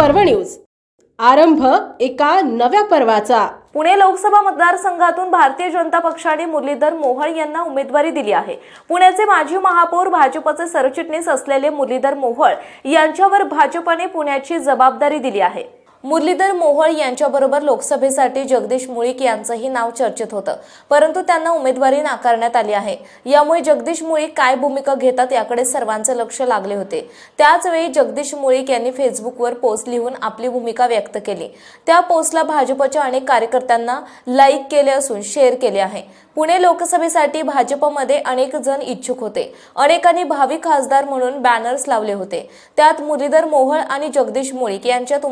News. आरंभ एका नव्या पर्वाचा. पुणे लोकसभा मतदारसंघातून भारतीय जनता पक्षाने मुरलीधर मोहोळ यांना उमेदवारी दिली आहे. पुण्याचे माजी महापौर भाजपचे सरचिटणीस असलेले मुरलीधर मोहोळ यांच्यावर भाजपने पुण्याची जबाबदारी दिली आहे. मुरलीधर मोहोळ यांच्याबरोबर लोकसभेसाठी जगदीश मुळीक यांचंही नाव चर्चेत होतं. परंतु त्यांना उमेदवारी नाकारण्यात आली आहे. यामुळे जगदीश मुळीक काय भूमिका घेतात याकडे सर्वांचे लक्ष लागले होते. त्याचवेळी जगदीश मुळीक यांनी फेसबुकवर पोस्ट लिहून आपली भूमिका व्यक्त केली. त्या पोस्टला भाजपच्या अनेक कार्यकर्त्यांना लाईक केले असून शेअर केले आहे. पुणे लोकसभेसाठी भाजपमध्ये अनेक जण इच्छुक होते. अनेकांनी भावी खासदार म्हणून बॅनर्स लावले होते. त्यात मुरलीधर मोहोळ आणि जगदीश मुळीक यांच्यात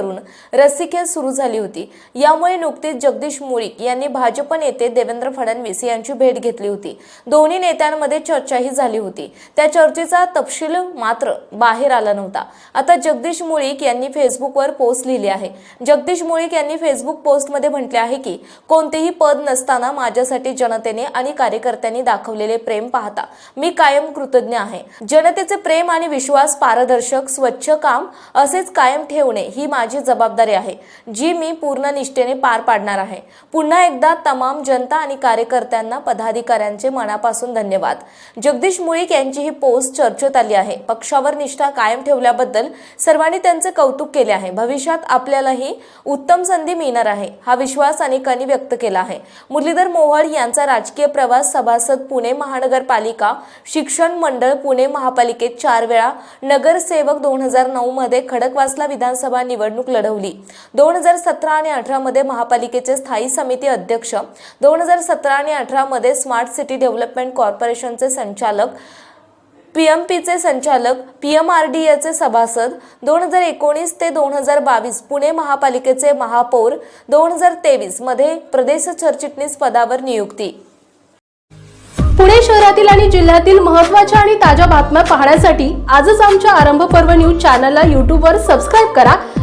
करून रस्सीखेच सुरू झाली होती. यामुळे नुकतीच जगदीश मुळीक यांनी भाजप नेते देवेंद्र फडणवीस यांची भेट घेतली होती. दोन्ही नेत्यांमध्ये चर्चाही झाली होती. त्या चर्चेचा तपशील मात्र बाहेर आला नव्हता. आता जगदीश मुळीक यांनी फेसबुकवर पोस्ट लिहिली आहे. जगदीश मुळीक यांनी फेसबुक पोस्टमध्ये म्हटले आहे की कोणतेही पद नसताना माझ्यासाठी जनतेने आणि कार्यकर्त्यांनी दाखवलेले प्रेम पाहता. मी कायम कृतज्ञ आहे. जनतेचे प्रेम आणि विश्वास पारदर्शक स्वच्छ काम असेच कायम ठेवणे ही माझी जबाबदारी आहे जी मी पूर्ण निष्ठेने पार पाडणार आहे. पुन्हा एकदा तमाम जनता आणि कार्यकर्त्यांना पदाधिकाऱ्यांचे मनापासून धन्यवाद. जगदीश मुळीक यांची ही पोस्ट चर्चेत आली आहे. पक्षावर निष्ठा कायम ठेवल्याबद्दल सर्वांनी त्यांचे कौतुक केले आहे. भविष्यात आपल्यालाही उत्तम संधी मिळणार आहे हा विश्वास अनेकांनी व्यक्त केला आहे. मुरलीधर मोहोळ यांचा राजकीय प्रवास सभासद पुणे महानगरपालिका शिक्षण मंडळ पुणे महापालिकेत चार वेळा नगरसेवक दोन हजार नऊ मध्ये खडकवासला विधानसभा निवडणूक लढवली. दोन हजार सतरा आणि अठरा मध्ये महापालिकेचे स्थायी समिती अध्यक्ष दोन हजार सतरा आणि अठरामध्ये स्मार्ट सिटी डेव्हलपमेंट कॉर्पोरेशनचे संचालक पीएमपीचे संचालक पीएमआरडीएचे सभासद दोन हजार एकोणीस ते दोन हजार बावीस पुणे महापालिकेचे महापौर दोन हजार तेवीसमध्ये प्रदेश सरचिटणीस पदावर नियुक्ती. पुणे शहरातील आणि जिल्ह्यातील महत्त्वाच्या आणि ताज्या बातम्या पाहण्यासाठी आजच आमच्या आरंभ पर्व न्यूज चॅनलला यूट्यूबवर सबस्क्राईब करा.